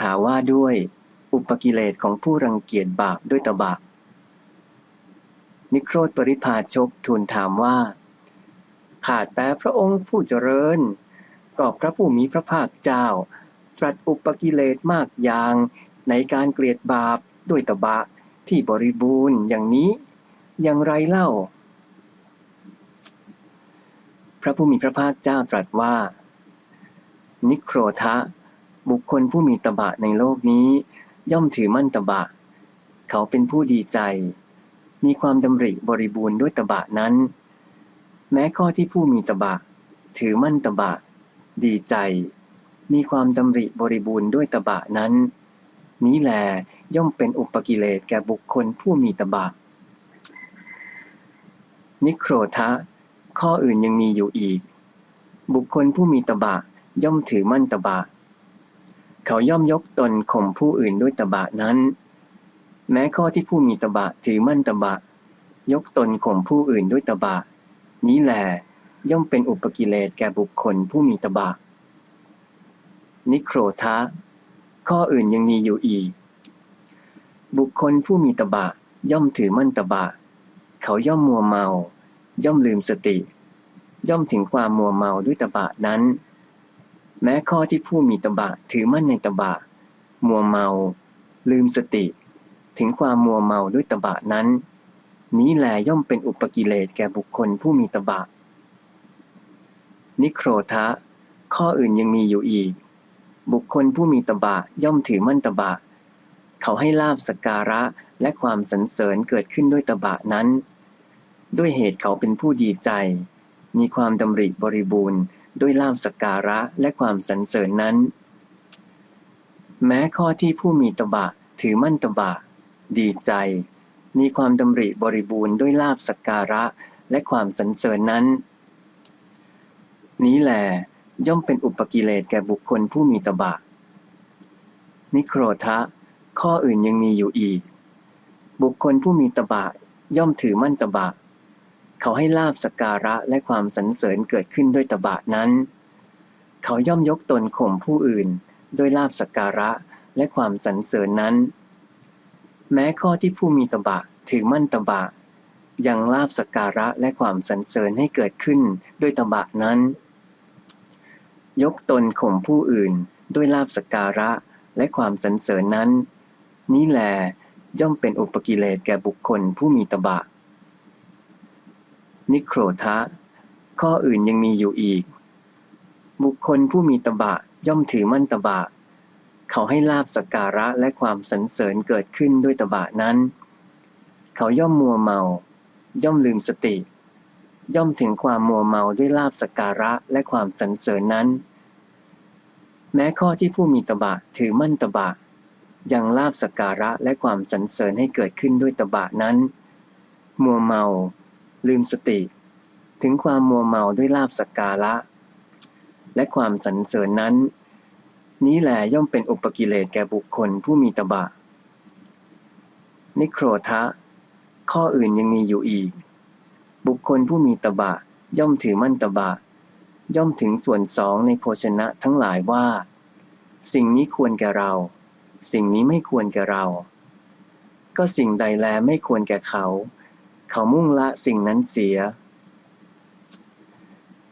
ถาว่าด้วย อุปกิเลสของผู้รังเกียจบาปด้วยตบะนิโครธปริพาชกทูลถามว่า ขาดแต่พระองค์ผู้เจริญก็พระผู้มีพระภาคเจ้า ตรัสอุปกิเลสมากอย่างในการเกลียดบาปด้วยตบะที่บริบูรณ์อย่างนี้อย่างไรเล่า พระผู้มีพระภาคเจ้าตรัสว่า นิโครทะ บุคคลผู้มีตบะในโลกนี้ ย่อมถือมั่นตบะ เขาเป็นผู้ดีใจ มีความดำริบริบูรณ์ด้วยตบะนั้น แม้ข้อที่ผู้มีตบะ ถือมั่นตบะ ดีใจ มีความดำริบริบูรณ์ด้วยตบะนั้น นี้แลย่อมเป็นอุปกิเลสแก่บุคคลผู้มีตบะ นิโครทะ ข้ออื่นยังมีอยู่อีก บุคคลผู้มีตบะย่อมถือมั่นตบะ เขาย่อมยกตนข่มผู้อื่นด้วยตบะนั้น แม้ข้อที่ผู้มีตบะถือมั่นตบะ ยกตนข่มผู้อื่นด้วยตบะ นี้แหลย่อมเป็นอุปกิเลสแก่บุคคลผู้มีตบะ นิโครทะ ข้ออื่นยังมีอยู่อีก บุคคลผู้มีตบะ ย่อมถือมั่นตบะ เขาย่อมมัวเมา ย่อมลืมสติ ย่อมถึงความมัวเมาด้วยตบะนั้น แม้ข้อที่ผู้มีตบะถือมั่นในตบะ มัวเมา ลืมสติ ถึงความมัวเมาด้วยตบะนั้น นี้แลย่อมเป็นอุปกิเลสแก่บุคคลผู้มีตบะ นิโครทะ ข้ออื่นยังมีอยู่อีก บุคคลผู้มีตบะย่อมถือมั่นตบะ เขาให้ลาบสการะและความสรรเสริญเกิดขึ้นด้วยตบะนั้น ด้วยเหตุเขาเป็นผู้ดีใจ มีความดำริบริบูรณ์ ด้วยลาบสักการะและความสรรเสริญนั้น แม้ข้อที่ผู้มีตบะถือมั่นตบะ ดีใจ มีความดำริบริบูรณ์ด้วยลาบสักการะและความสรรเสริญนั้น นี้แหลย่อมเป็นอุปกิเลสแก่บุคคลผู้มีตบะ นิโครทะ ข้ออื่นยังมีอยู่อีก บุคคลผู้มีตบะย่อมถือมั่นตบะ เขาให้ลาบสกการะและความสรรเสริญเกิดขึ้นด้วยตบะนั้น เขาย่อมยกตนข่มผู้อื่น ด้วยลาบสกการะและความสรรเสริญนั้น แม้ข้อที่ผู้มีตบะถือมั่นตบะ ยังลาบสกการะและความสรรเสริญให้เกิดขึ้นด้วยตบะนั้น ยกตนข่มผู้อื่น ด้วยลาบสกการะและความสรรเสริญนั้น นี้แหลย่อมเป็นอุปกิเลสแก่บุคคลผู้มีตบะ นิโครทะ ข้ออื่นยังมีอยู่อีก บุคคลผู้มีตบะย่อมถือมั่นตบะ เขาให้ลาบสกการะและความสรรเสริญเกิดขึ้นด้วยตบะนั้น เขาย่อมมัวเมา ย่อมลืมสติ ย่อมถึงความมัวเมาด้วยลาบสกการะและความสรรเสริญนั้น แม้ข้อที่ผู้มีตบะถือมั่นตบะยังลาบสกการะและความสรรเสริญให้เกิดขึ้นด้วยตบะนั้น มัวเมา ลืมสติ ถึงความมัวเมาด้วยลาบสกการะ และความสรรเสริญนั้น นี้แหลย่อมเป็นอุปกิเลสแก่บุคคลผู้มีตบะ นิโครทะ ข้ออื่นยังมีอยู่อีก บุคคลผู้มีตบะ ย่อมถือมั่นตบะ ย่อมถึงส่วนสองในโภชนะทั้งหลายว่า สิ่งนี้ควรแก่เรา สิ่งนี้ไม่ควรแก่เรา ก็สิ่งใดแลไม่ควรแก่เขา เขามุ่งละสิ่งนั้นเสีย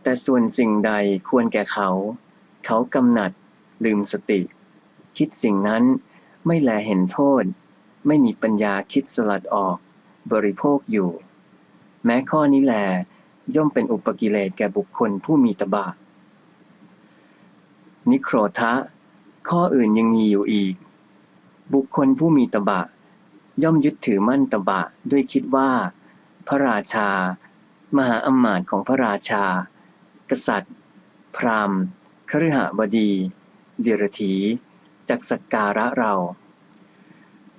แต่ส่วนสิ่งใดควรแก่เขา เขากำหนัด ลืมสติ คิดสิ่งนั้นไม่แลเห็นโทษ ไม่มีปัญญาคิดสลัดออก บริโภคอยู่ แม้ข้อนี้แล ย่อมเป็นอุปกิเลสแก่บุคคลผู้มีตบะนิโครทะ ข้ออื่นยังมีอยู่อีก บุคคลผู้มีตบะ ย่อมยึดถือมั่นตบะด้วยคิดว่า พระราชา มหาอมาตย์ของพระราชา กษัตริย์ พราหมณ์คฤหบดี เดรถีจักสักการะเรา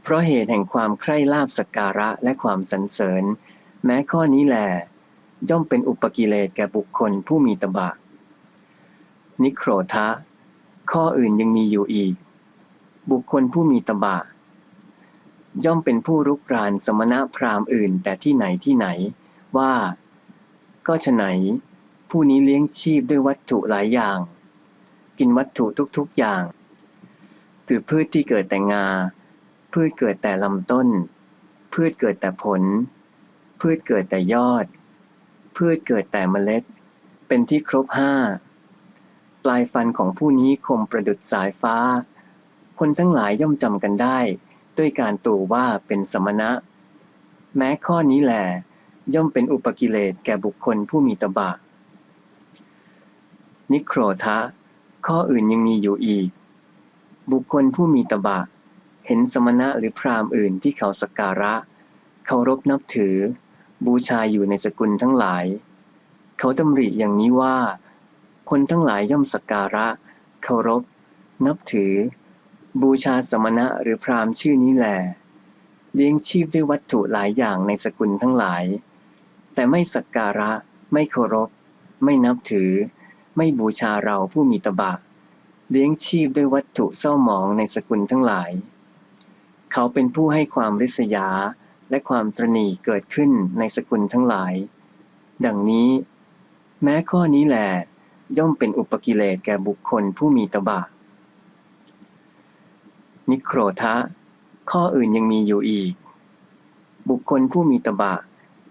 เพราะเหตุแห่งความใคร่ลาบสักการะและความสรรเสริญ แม้ข้อนี้แหลย่อมเป็นอุปกิเลสแก่บุคคลผู้มีตบะ นิโครทะ ข้ออื่นยังมีอยู่อีก บุคคลผู้มีตบะ ย่อมเป็นผู้รุกรานสมณะพราหมณ์อื่น แต่ที่ไหนที่ไหน ว่า ก็ฉไหน ผู้นี้เลี้ยงชีพด้วยวัตถุหลายอย่าง กินวัตถุทุกๆอย่าง คือพืชที่เกิดแต่งา พืชเกิดแต่ลำต้น พืชเกิดแต่ผล พืชเกิดแต่ยอด พืชเกิดแต่เมล็ด เป็นที่ครบห้าปลายฟันของผู้นี้คมประดุดสายฟ้า คนทั้งหลายย่อมจำกันได้ ด้วยการตู่ว่าเป็นสมณะ แม้ข้อนี้แหละย่อมเป็นอุปกิเลสแก่บุคคลผู้มีตบะ นิโครทะ ข้ออื่นยังมีอยู่อีก บุคคลผู้มีตบะ เห็นสมณะหรือพราหมณ์อื่นที่เขาสักการะ เคารพนับถือ บูชาอยู่ในสกุลทั้งหลาย เขาดำริอย่างนี้ว่า คนทั้งหลายย่อมสักการะ เคารพ นับถือ บูชาสมณะหรือพราหมณ์ชื่อนี้แหลเลี้ยงชีพด้วยวัตถุหลายอย่างในสกุลทั้งหลาย แต่ไม่สักการะ ไม่เคารพ ไม่นับถือ ไม่บูชาเราผู้มีตบะ เลี้ยงชีพด้วยวัตถุเศร้าหมองในสกุลทั้งหลาย เขาเป็นผู้ให้ความริษยาและความตรณีเกิดขึ้นในสกุลทั้งหลาย ดังนี้ แม้ข้อนี้แหละย่อมเป็นอุปกิเลสแก่บุคคลผู้มีตบะ นิโครทะ ข้ออื่นยังมีอยู่อีก บุคคลผู้มีตบะ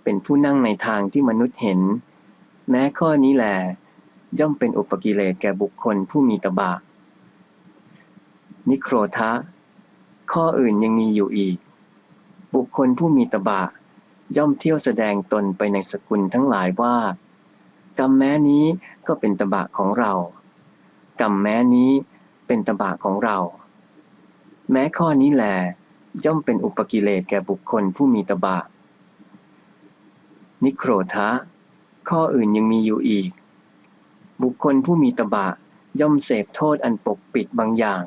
เป็นผู้นั่งในทางที่มนุษย์เห็น แม้ข้อนี้แหละย่อมเป็นอุปกิเลสแก่บุคคลผู้มีตบะ นิโครทะ ข้ออื่นยังมีอยู่อีก บุคคลผู้มีตบะ ย่อมเที่ยวแสดงตนไปในสกุลทั้งหลายว่ากรรมแม้นี้ก็เป็นตบะของเรา กรรมแม้นี้เป็นตบะของเรา แม้ข้อนี้แหลย่อมเป็นอุปกิเลสแก่บุคคลผู้มีตบะ นิโครทะข้ออื่นยังมีอยู่อีก บุคคลผู้มีตบะ ย่อมเสพโทษอันปกปิดบางอย่าง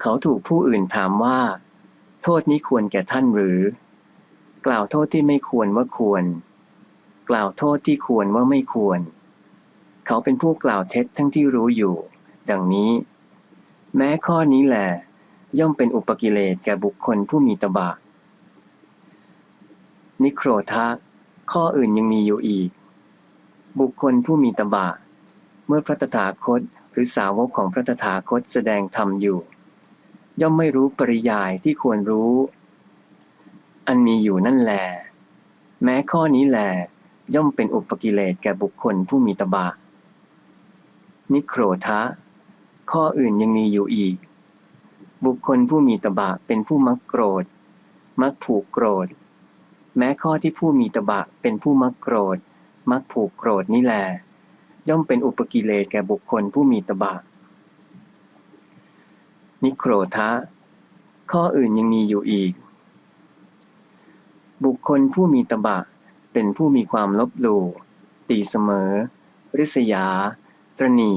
เขาถูกผู้อื่นถามว่า โทษนี้ควรแก่ท่านหรือ กล่าวโทษที่ไม่ควรว่าควร กล่าวโทษที่ควรว่าไม่ควร เขาเป็นผู้กล่าวเท็จทั้งที่รู้อยู่ ดังนี้ แม้ข้อนี้แหละย่อมเป็นอุปกิเลสแก่บุคคลผู้มีตบะ นิโครทะ ข้ออื่นยังมีอยู่อีก บุคคลผู้มีตบะ เมื่อพระตถาคตหรือสาวกของพระตถาคตแสดงธรรมอยู่ ย่อมไม่รู้ปริยายที่ควรรู้ อันมีอยู่นั่นแหลแม้ข้อนี้แหลย่อมเป็นอุปกิเลสแก่บุคคลผู้มีตบะ นิโครทะ ข้ออื่นยังมีอยู่อีก บุคคลผู้มีตบะเป็นผู้มักโกรธ มักผูกโกรธ แม้ข้อที่ผู้มีตบะเป็นผู้มักโกรธ มักผูกโกรธนี่แหลย่อมเป็นอุปกิเลสแก่บุคคลผู้มีตบะ นิโครทะ ข้ออื่นยังมีอยู่อีก บุคคลผู้มีตบะ เป็นผู้มีความลบหลู่ตีเสมอ ริษยา ตรณี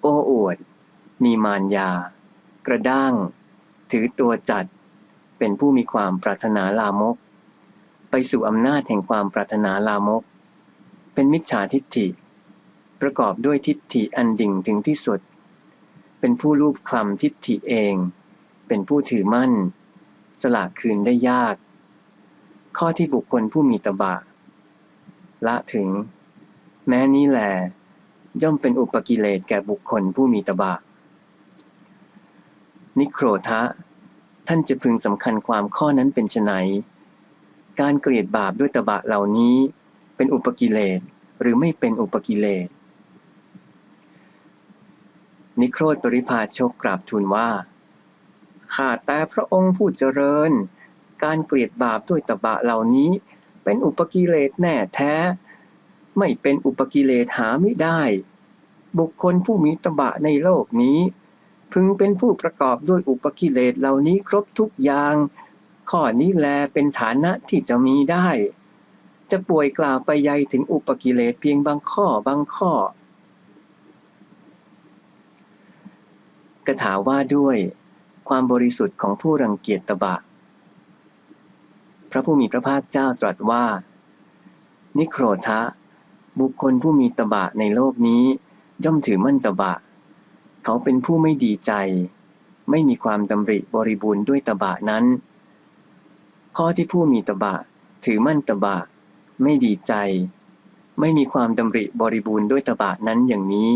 โอ้อวด มีมารยา กระด้าง ถือตัวจัด เป็นผู้มีความปรารถนาลามก ไปสู่อำนาจแห่งความปรารถนาลามก เป็นมิจฉาทิฏฐิ ประกอบด้วยทิฏฐิอันดิ่งถึงที่สุด เป็นผู้รูปคลำทิฏฐิเอง เป็นผู้ถือมั่น สละคืนได้ยาก ข้อที่บุคคลผู้มีตบะ ละถึง แม้นี้แหละย่อมเป็นอุปกิเลสแก่บุคคลผู้มีตบะ นิโครทะ ท่านจะพึงสำคัญความข้อนั้นเป็นไฉนการเกลียดบาปด้วยตบะเหล่านี้ เป็นอุปกิเลสหรือไม่เป็นอุปกิเลส นิโครธปริพาชกกราบทูลว่า ข้าแต่พระองค์ผู้เจริญ การเกลียดบาปด้วยตบะเหล่านี้ เป็นอุปกิเลสแน่แท้ ไม่เป็นอุปกิเลสหาไม่ได้ บุคคลผู้มีตบะในโลกนี้ พึงเป็นผู้ประกอบด้วยอุปกิเลสเหล่านี้ครบทุกอย่าง ข้อนี้แลเป็นฐานะที่จะมีได้ จะป่วยกล่าวไปใยถึงอุปกิเลสเพียงบางข้อบางข้อกถาว่าด้วย ความบริสุทธิ์ของผู้รังเกียจตบะ พระผู้มีพระภาคเจ้าตรัสว่า นิโครทะ บุคคลผู้มีตบะในโลกนี้ย่อมถือมั่นตบะเเขาเป็นผู้ไม่ดีใจ ไม่มีความดำริบริบูรณ์ด้วยตบะนั้น ข้อที่ผู้มีตบะ ถือมั่นตบะ ไม่ดีใจ ไม่มีความดำริบริบูรณ์ด้วยตบะนั้นอย่างนี้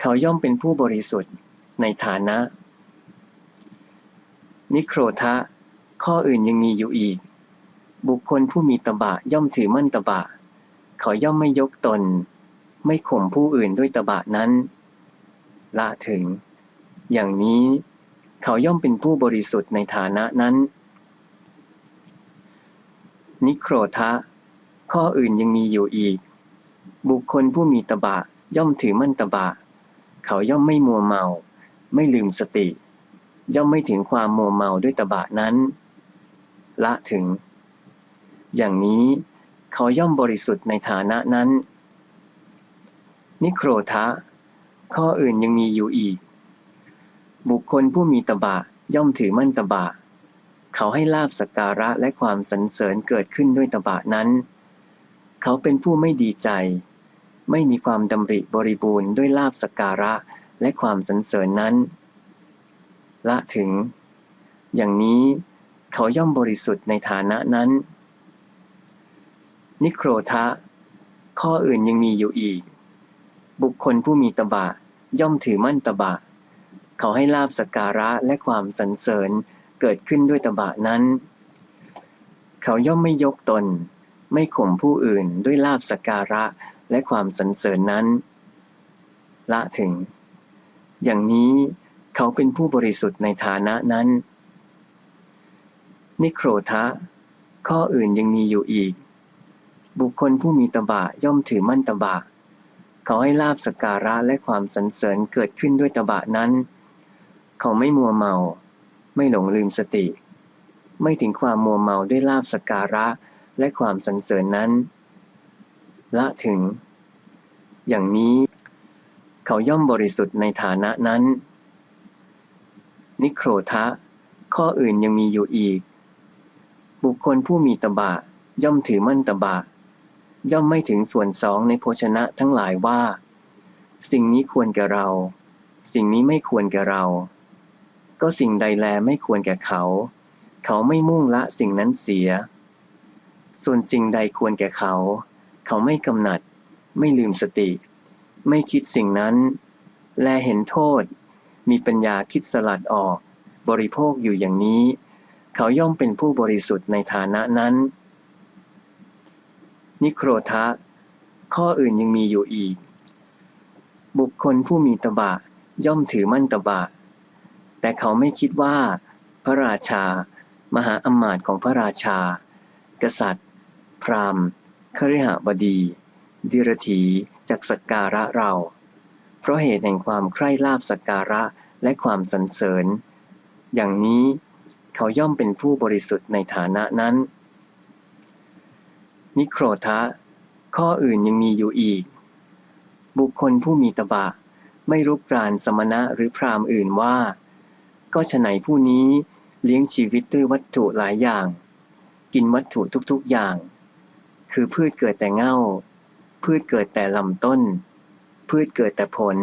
เขาย่อมเป็นผู้บริสุทธิ์ในฐานะ นิโครทะ ข้ออื่นยังมีอยู่อีก บุคคลผู้มีตบะย่อมถือมั่นตบะ เขาย่อมไม่ยกตน ไม่ข่มผู้อื่นด้วยตบะนั้น ละถึง อย่างนี้เขาย่อมเป็นผู้บริสุทธิ์ในฐานะนั้น นิโครทะ ข้ออื่นยังมีอยู่อีก บุคคลผู้มีตบะย่อมถือมั่นตบะ เขาย่อมไม่มัวเมา ไม่ลืมสติ ย่อมไม่ถึงความมัวเมาด้วยตบะนั้น ละถึง อย่างนี้เขาย่อมบริสุทธิ์ในฐานะนั้น นิโครทะ ข้ออื่นยังมีอยู่อีก บุคคลผู้มีตบะย่อมถือมั่นตบะ เขาให้ลาบสักการะและความสรรเสริญเกิดขึ้นด้วยตบะนั้น เขาเป็นผู้ไม่ดีใจ ไม่มีความดำริบริบูรณ์ด้วยลาบสักการะและความสรรเสริญนั้น ละถึง อย่างนี้เขาย่อมบริสุทธิ์ในฐานะนั้น นิโครทะ ข้ออื่นยังมีอยู่อีก บุคคลผู้มีตบะ ย่อมถือมั่นตบะ เขาให้ลาบสกการะและความสรรเสริญเกิดขึ้นด้วยตบะนั้น เขาย่อมไม่ยกตน ไม่ข่มผู้อื่นด้วยลาบสกการะและความสรรเสริญนั้น ละถึง อย่างนี้เขาเป็นผู้บริสุทธิ์ในฐานะนั้น นิโครทะ ข้ออื่นยังมีอยู่อีก บุคคลผู้มีตบะย่อมถือมั่นตบะเขาให้ลาบสการะและความสรรเสริญเกิดขึ้นด้วยตบะนั้น เขาไม่มัวเมา ไม่หลงลืมสติ ไม่ถึงความมัวเมาด้วยลาบสกการะและความสรรเสริญนั้น ละถึง อย่างนี้ เขาย่อมบริสุทธิ์ในฐานะนั้น นิโครทะ ข้ออื่นยังมีอยู่อีก บุคคลผู้มีตบะย่อมถือมั่นตบะ ย่อมไม่ถึงส่วนสองในโภชนะทั้งหลายว่า สิ่งนี้ควรแก่เรา สิ่งนี้ไม่ควรแก่เรา ก็สิ่งใดแลไม่ควรแก่เขา เขาไม่มุ่งละสิ่งนั้นเสีย ส่วนสิ่งใดควรแก่เขา เขาไม่กำหนัด ไม่ลืมสติ ไม่คิดสิ่งนั้น แลเห็นโทษ มีปัญญาคิดสลัดออก บริโภคอยู่อย่างนี้ เขาย่อมเป็นผู้บริสุทธิ์ในฐานะนั้น นิโครทะ ข้ออื่นยังมีอยู่อีก บุคคลผู้มีตบะ ย่อมถือมั่นตบะ แต่เขาไม่คิดว่า พระราชา มหาอมาตย์ของพระราชา กษัตริย์ พราหมณ์คฤหบดี ดิรถีจากสักการะเรา เพราะเหตุแห่งความใคร่ลาบสักการะและความสรรเสริญ อย่างนี้เขาย่อมเป็นผู้บริสุทธิ์ในฐานะนั้น นิโครทะ ข้ออื่นยังมีอยู่อีก บุคคลผู้มีตบะ ไม่รุกรานสมณะหรือพราหมณ์อื่นว่า ก็ฉไหนผู้นี้เลี้ยงชีวิตด้วยวัตถุหลายอย่าง กินวัตถุทุกๆอย่าง คือพืชเกิดแต่เง่า พืชเกิดแต่ลำต้น พืชเกิดแต่ผล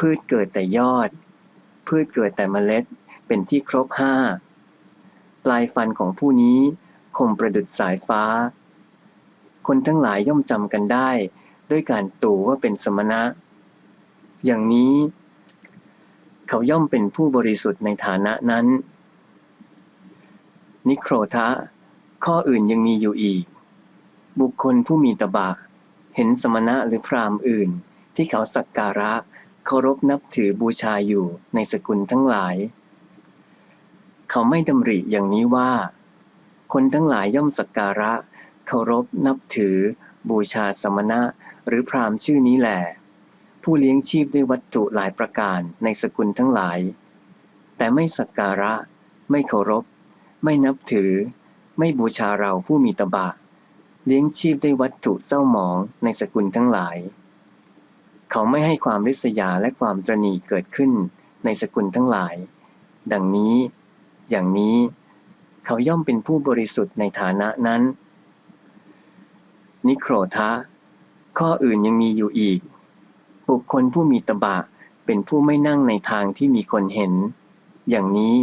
พืชเกิดแต่ยอด พืชเกิดแต่เมล็ดเป็นที่ครบห้า ปลายฟันของผู้นี้คมประดุดสายฟ้า คนทั้งหลายย่อมจำกันได้ ด้วยการตู่ว่าเป็นสมณะ อย่างนี้ เขาย่อมเป็นผู้บริสุทธิ์ในฐานะนั้น นิโครทะ ข้ออื่นยังมีอยู่อีก บุคคลผู้มีตบะ เห็นสมณะหรือพราหมณ์อื่น ที่เขาสักการะเคารพนับถือบูชาอยู่ในสกุลทั้งหลาย เขาไม่ดำริอย่างนี้ว่า คนทั้งหลายย่อมสักการะ เคารพนับถือ บูชาสมณะ หรือพราหมณ์ชื่อนี้แหละผู้เลี้ยงชีพด้วยวัตถุหลายประการในสกุลทั้งหลาย แต่ไม่สักการะ ไม่เคารพ ไม่นับถือ ไม่บูชาเราผู้มีตบะ เลี้ยงชีพด้วยวัตถุเศร้าหมองในสกุลทั้งหลาย เขาไม่ให้ความริษยาและความตรณีเกิดขึ้นในสกุลทั้งหลาย ดังนี้ อย่างนี้ เขาย่อมเป็นผู้บริสุทธิ์ในฐานะนั้น นิโครทะ ข้ออื่นยังมีอยู่อีก บุคคลผู้มีตบะเป็นผู้ไม่นั่งในทางที่มีคนเห็น อย่างนี้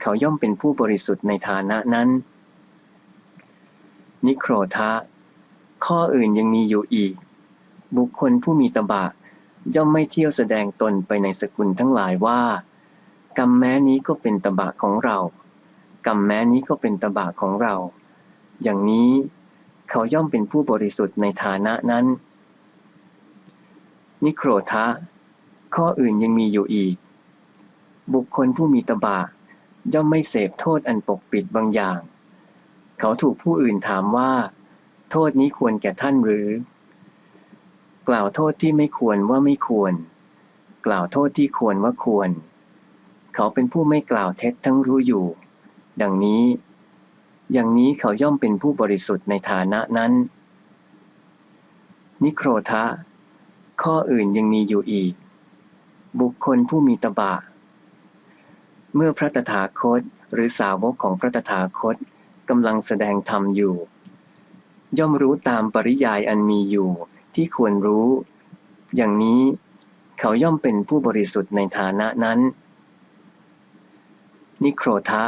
เขาย่อมเป็นผู้บริสุทธิ์ในฐานะนั้น นิโครทะ ข้ออื่นยังมีอยู่อีก บุคคลผู้มีตบะย่อมไม่เที่ยวแสดงตนไปในสกุลทั้งหลายว่า กรรมแม้นี้ก็เป็นตบะของเรา กรรมแม้นี้ก็เป็นตบะของเรา อย่างนี้ เขาย่อมเป็นผู้บริสุทธิ์ในฐานะนั้น นิโครทะ ข้ออื่นยังมีอยู่อีก บุคคลผู้มีตบะย่อมไม่เสพโทษอันปกปิดบางอย่าง เขาถูกผู้อื่นถามว่า โทษนี้ควรแก่ท่านหรือ กล่าวโทษที่ไม่ควรว่าไม่ควร กล่าวโทษที่ควรว่าควร เขาเป็นผู้ไม่กล่าวเท็จทั้งรู้อยู่ ดังนี้ อย่างนี้เขาย่อมเป็นผู้บริสุทธิ์ในฐานะนั้น นิโครทะ ข้ออื่นยังมีอยู่อีก บุคคลผู้มีตบะ เมื่อพระตถาคตหรือสาวกของพระตถาคตกำลังแสดงธรรมอยู่ ย่อมรู้ตามปริยายอันมีอยู่ที่ควรรู้ อย่างนี้เขาย่อมเป็นผู้บริสุทธิ์ในฐานะนั้น นิโครทะ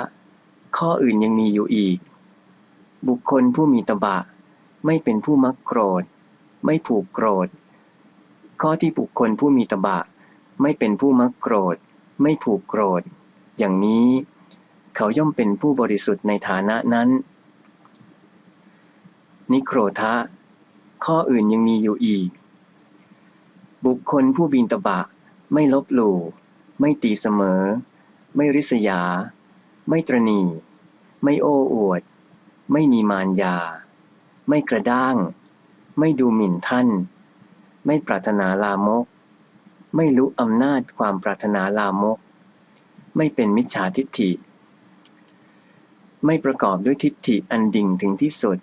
ข้ออื่นยังมีอยู่อีก บุคคลผู้มีตบะ ไม่เป็นผู้มักโกรธ ไม่ผูกโกรธ ข้อที่บุคคลผู้มีตบะ ไม่เป็นผู้มักโกรธ ไม่ผูกโกรธ อย่างนี้ เขาย่อมเป็นผู้บริสุทธิ์ในฐานะนั้น นิโครทะ ข้ออื่นยังมีอยู่อีก บุคคลผู้บินตบะ ไม่ลบหลู่ ไม่ตีเสมอ ไม่ริษยา ไม่ตรณี ไม่โอ้อวด ไม่มีมารยา ไม่กระด้าง ไม่ดูหมิ่นท่าน ไม่ปรารถนาลามก ไม่รู้อำนาจความปรารถนาลามก ไม่เป็นมิจฉาทิฏฐิ ไม่ประกอบด้วยทิฏฐิอันดิ่งถึงที่สุด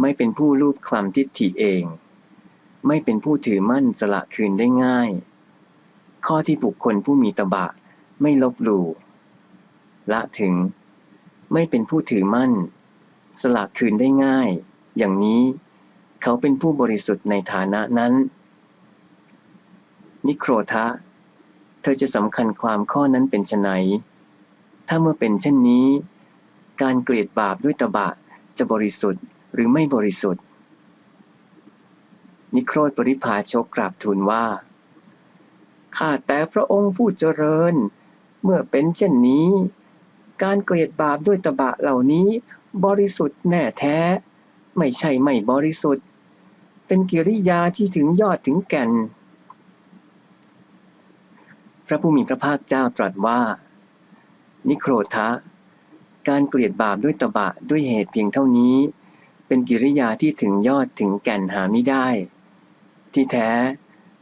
ไม่เป็นผู้รูปคลำทิฏฐิเอง ไม่เป็นผู้ถือมั่นสละคืนได้ง่าย ข้อที่บุคคลผู้มีตบะไม่ลบหลู่ละถึง ไม่เป็นผู้ถือมั่น สละคืนได้ง่าย อย่างนี้เขาเป็นผู้บริสุทธิ์ในฐานะนั้น นิโครทะ เธอจะสำคัญความข้อนั้นเป็นไฉนถ้าเมื่อเป็นเช่นนี้ การเกลียดบาปด้วยตบะจะบริสุทธิ์หรือไม่บริสุทธิ์ นิโครธปริพาชกกราบทูลว่า ข้าแต่พระองค์ผู้เจริญ เมื่อเป็นเช่นนี้ การเกลียดบาปด้วยตบะเหล่านี้ บริสุทธิ์แน่แท้ ไม่ใช่ไม่บริสุทธิ์ เป็นกิริยาที่ถึงยอดถึงแก่น พระผู้มีพระภาคเจ้าตรัสว่า นิโครทะการเกลียดบาปด้วยตบะด้วยเหตุเพียงเท่านี้ เป็นกิริยาที่ถึงยอดถึงแก่นหาไม่ได้ ที่แท้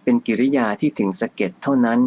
เป็นกิริยาที่ถึงสะเก็ดเท่านั้น